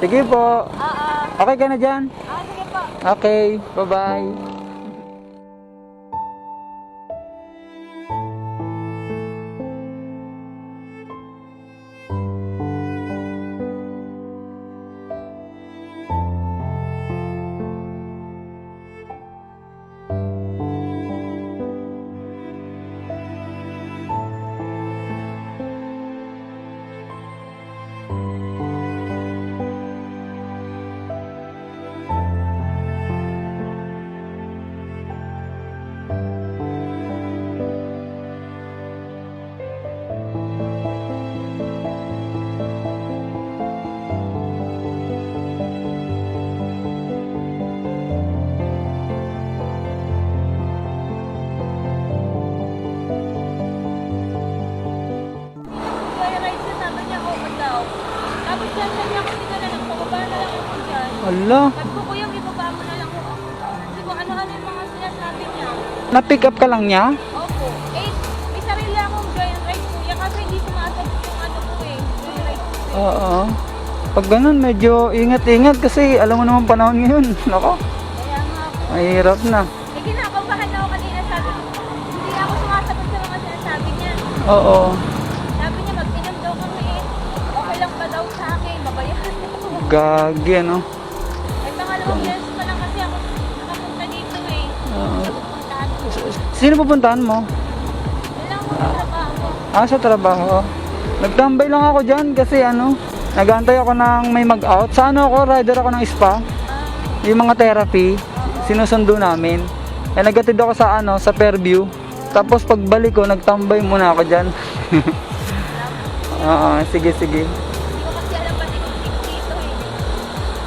Sige po. Oo. Okay ka na dyan? Ah, sige po. Okay. Bye-bye. Ko, kuya, ibaba mo na lang ako. Sabi ko, ano-ano yung mga sinasabi niya? Na-pick up ka lang niya? Opo. Eh, may sarili akong joint ride, kuya, kasi hindi sumasagot yung ano ko eh. Joint ride ko eh. Oo. Pag ganun, medyo ingat-ingat kasi alam mo naman panahon ngayon. Nako, Kaya nga po. mahirap na. Eh, kinakabahan ako kanina, sabi ko, hindi ako sumasagot sa mga sinasabi niya. Oo. Sabi niya, mag-inom daw kami eh. Okay lang ba daw sa akin? Babayaran ako. Gagi, ano? Ay, pangalawang beses pa lang kasi ako nakapunta dito eh. Oo. Ko. Sino pupuntahan mo? Lang ako sa trabaho. Ah, sa trabaho. Nagtambay lang ako dyan kasi ano, nagantay ako ng may mag-out. Sa ano ako, rider ako ng spa. Ah, Yung mga therapy, sinusundo namin. Eh, nagatid ako sa ano, sa Fairview. Tapos pagbalik ko, nagtambay muna ako dyan. Oo, sige, sige.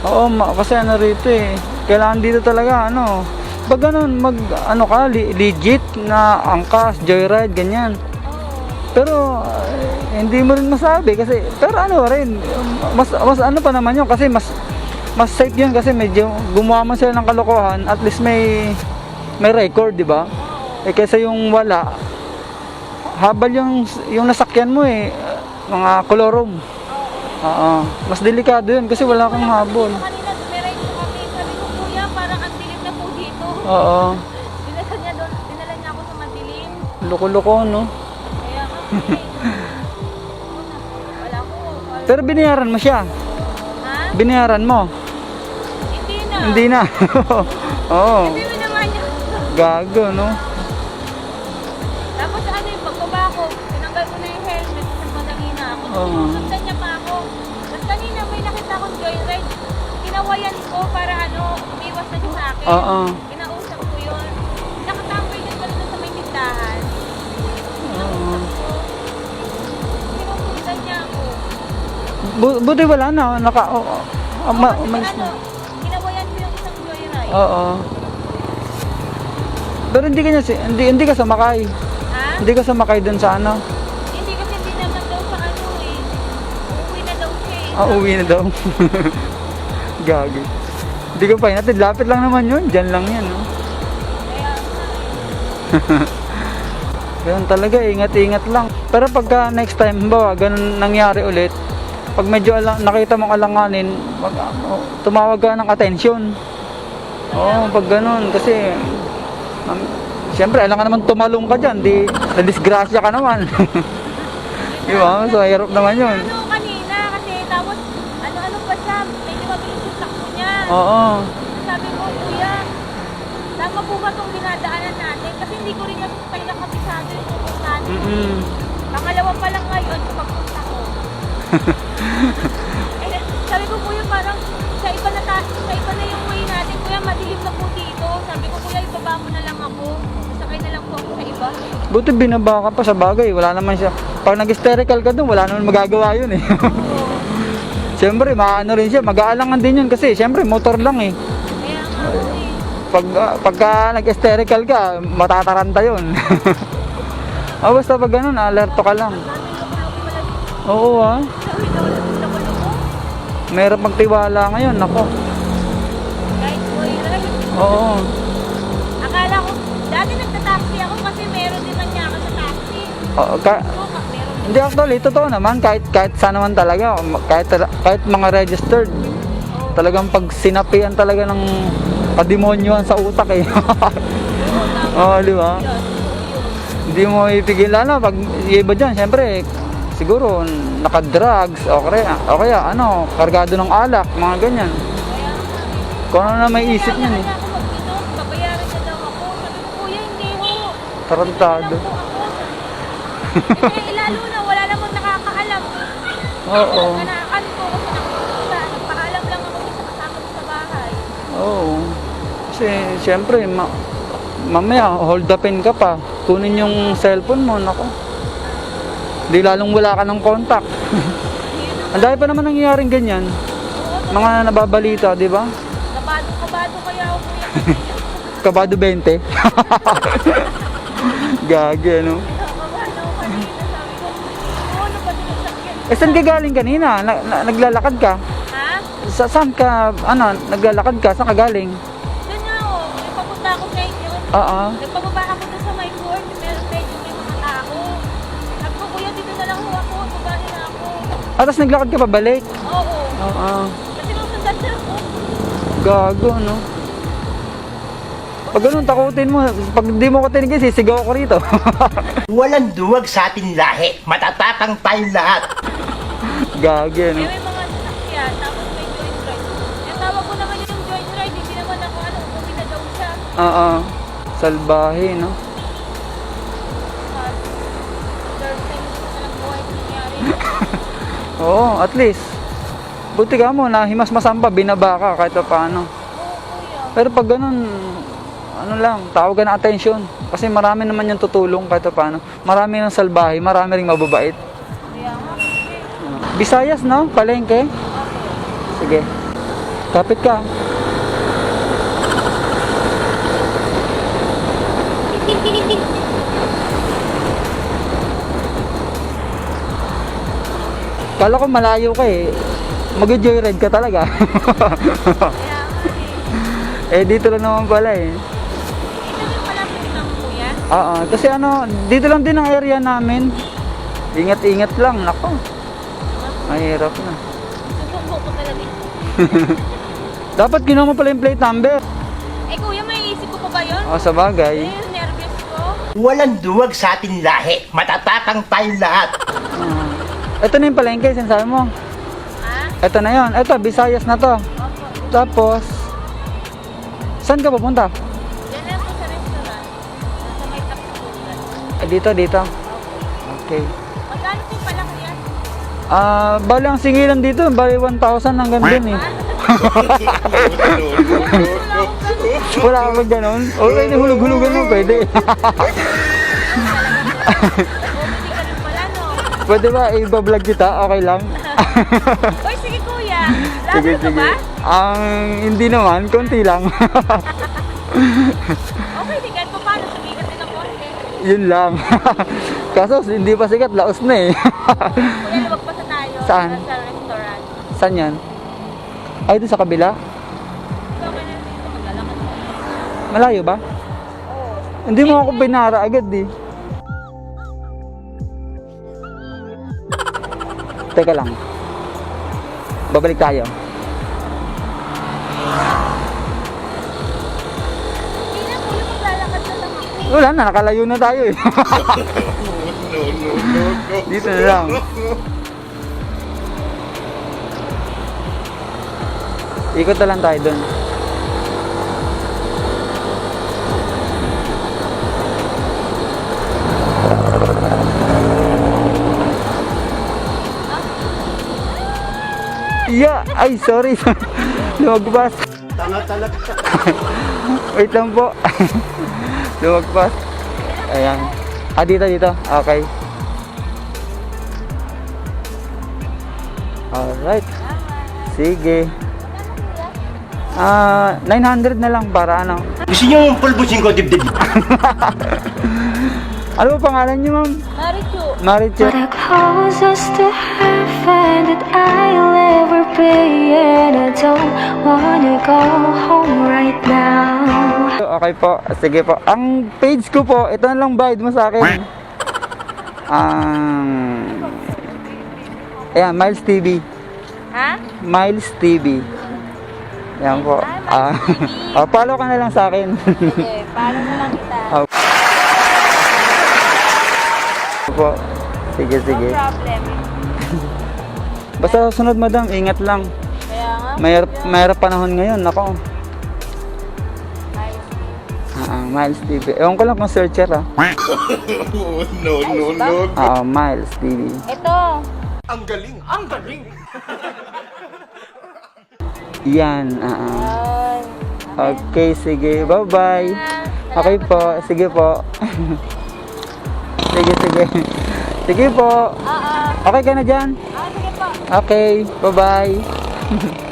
Oo, ma- kasi ano rito eh. Kailangan dito talaga, ano. Pag ganun, mag, ano ka, li- legit na angkas, joyride, ganyan. Pero eh, hindi mo rin masabi kasi pero ano rin mas mas ano pa naman yun kasi mas mas safe yun kasi medyo gumawa man sila ng kalokohan at least may may record di ba eh kaysa yung wala habal yung yung nasakyan mo eh mga kolorum oo mas delikado yun kasi wala kang habol kanina dumiretso kami. Sabi ko, kuya, parang ang dilim na po dito. oo Dinala niya doon, dinala niya ako sa madilim. loko-loko no Kaya kasi, wala ko. wala- pero binayaran mo siya Ha? binayaran mo Hindi na. hindi na oo Kasi mo naman niya. gago no Tapos ano yung pagbaba ko, tinanggal ko na yung helmet sa madali na ako. Oo. Sinusundan para ano, umiwas na siya sa akin. Oo. Kinausap ko yun. Nakatambay din pala sa may tindahan. Ko. Sinusundan niya ako. Bu- buti wala na, naka, oh, oh, ma- Kasi umalis ano, na. kinawayan ko yung isang joyride. Oo. Pero hindi ka, niya, si- hindi, hindi ka sumakay. Ha? Hindi ka sumakay dun sa ano. Hindi kasi hindi naman daw sa ano eh. Uuwi na daw siya eh. Ah, uwi na daw. Gagi. Hindi ko pa natin. Lapit lang naman yun. Diyan lang yan. No? Ganun talaga, ingat-ingat lang. Pero pagka next time, bawa, ganun nangyari ulit, pag medyo alang, nakita mong alanganin, wag, oh, tumawag ka ng atensyon. Oo, pag ganun, kasi, um, siyempre, alam ka naman tumalong ka dyan, di, na-disgrasya ka naman. Di ba? So, hirap naman yun. Ano kanina kasi tapos ano-ano pa siya, medyo mabilis yung takbo niya. Oo. Sabi ko, kuya, tama po ba itong dinadaanan natin? Kasi hindi ko rin kasi talaga kabisado yung pupuntahan ko. Mm-mm. Pangalawa pa lang ngayon pagpunta ko. eh, sabi ko, kuya, parang sa iba na, ta- sa iba na yung way natin. Kuya, madilim na po dito. Sabi ko, kuya, ibaba mo na lang ako. Sakay na lang po ako sa iba. Buti binaba ka pa sa bagay, wala naman siya. Pag nag-hysterical ka dun, wala naman magagawa yun eh. Siyempre, maano rin siya, mag-aalangan din yun kasi siyempre, motor lang eh. Kaya nga po eh. Pag, ah, pagka nag-hysterical ka, matataranta yun. oh, basta pag ganun, alerto ka lang. Oo ah, mahirap magtiwala ngayon, nako. Kahit? Oo. Akala ko, dati nagta-taxi ako kasi meron din man niya ako sa taxi. Oo, ka- hindi actually, totoo naman, kahit, kahit saan naman talaga, kahit, kahit mga registered, talagang pag sinapian talaga ng kademonyohan sa utak eh. Oo, di ba? Hindi mo ipigil ano, pag iba dyan, syempre, siguro naka-drugs o kaya, o kaya ano, kargado ng alak, mga ganyan. Kung ano na may isip niyan eh. na. Tarantado. Ako. Eh, lalo na, wala namang nakakaalam. Oo. Sa bahay. Oo. Kasi, syempre, ma mamaya, hold upin ka pa. Kunin yung cellphone mo, nako. Di lalong wala ka ng contact. Ang dami pa naman nangyayaring ganyan. Mga nababalita, di ba? kabado-kabado kaya ako kuya. Kabado 20. Gagi, ano? Eh, saan ka galing kanina? Na- na- naglalakad ka? Ha? Sa saan ka, ano, naglalakad ka? Saan ka galing? Doon nga ako. May papunta ako sa inyo. Oo. Nagpababa ako doon sa my court. Meron medyo may mga tao. Sabi ko, kuya, dito na lang ho ako. Babae na ako. At tapos naglakad ka pabalik? Oo. Oo. Kasi nung sundan sila ko. Gago, no? Pag ganun, takutin mo. Pag di mo ko tinigil, sisigaw ko rito. Walang duwag sa ating lahi. Matatapang tayong lahat. Gagi, Eh, no? may mga sasakyan. Tapos may joint ride. Eh, tawag ko naman yung joint ride. Hindi naman ako, ano, umuwi na daw siya. Oo. Salbahe, no? Ko na lang buhay na nangyari. Oo, at least. Buti ka mo, nahimas masamba, binaba ka kahit pa paano. Oo, kuya. Pero pag ganun, ano lang, tawag ka ng atensyon. Kasi marami naman yung tutulong kahit pa paano. Marami ng salbahe, marami ring mababait. Bisayas, no? Palengke? Sige. Kapit ka. Kala ko malayo ka eh. Mag-joyride ka talaga. Eh, dito lang naman pala eh. Oo, kasi ano, dito lang din ang area namin. Ingat-ingat lang, nako. Mahirap na. Susubo ko talaga. Dapat kinuha mo pala yung plate number. Eh, kuya, may isip ko pa ba yun? O, sa bagay. Eh, nervous ko. Walang duwag sa ating lahi. Matatapang tayong lahat. Ah. ito na yung palengke, sinasabi mo. Ha? Ito na yon. Ito, Visayas na to. Opo. Tapos, saan ka pupunta? Dito, dito. Okay. Magkano po pala kuya? Ah, bali ang singilan dito, bali 1,000 hanggang dun eh. Wala ka ba ganun? O, pwede hulug-hulugan mo, pwede. Pwede ba i-vlog kita? Okay lang? Uy, sige kuya. sige, sige. ba? Ang hindi naman, konti lang. Okay, Yun lang. Kaso hindi pa sikat, laos na eh. Tayo. Saan? Sa restaurant. Saan yan? Ay, doon sa kabila? Malayo ba? Oo. Hindi mo ako binara agad eh. Teka lang. Babalik tayo. Wala na, nakalayo na tayo eh. Dito na lang. Ikot na lang tayo doon. Yeah, ay sorry. Lumagpas. Tanga talaga. Wait lang po. Lumagpas. Ayan. Ah, dito, dito. Okay. Alright. Sige. Ah, 900 na lang para ano. Gusto niyo pulbusin ko dibdib? Ano ba pangalan niyo, ma'am? Marichu. Marichu. What calls us to heaven that I'll ever be And I don't wanna go home right now Okay po. Sige po. Ang page ko po, ito na lang bayad mo sa akin. Ang... ayan, Miles TV. Ha? Miles TV. Yan po. Ah, ah, follow ka na lang sa akin. Sige, paano na lang kita. Ah, po. Sige, sige. problem. Basta sunod madam, ingat lang. Kaya nga. Mayroon mayroon panahon ngayon, nako. Ah, ah, Miles TV. Ewan ko lang kung searcher ah. no, no, no. Ah, Miles TV. Ito. Yan. Ah, ah. Yan. Okay, sige. Bye-bye. Okay po. Sige po. sige, sige. Sige po. Ah. Okay ka na dyan? Ah, sige po. Okay. Bye-bye.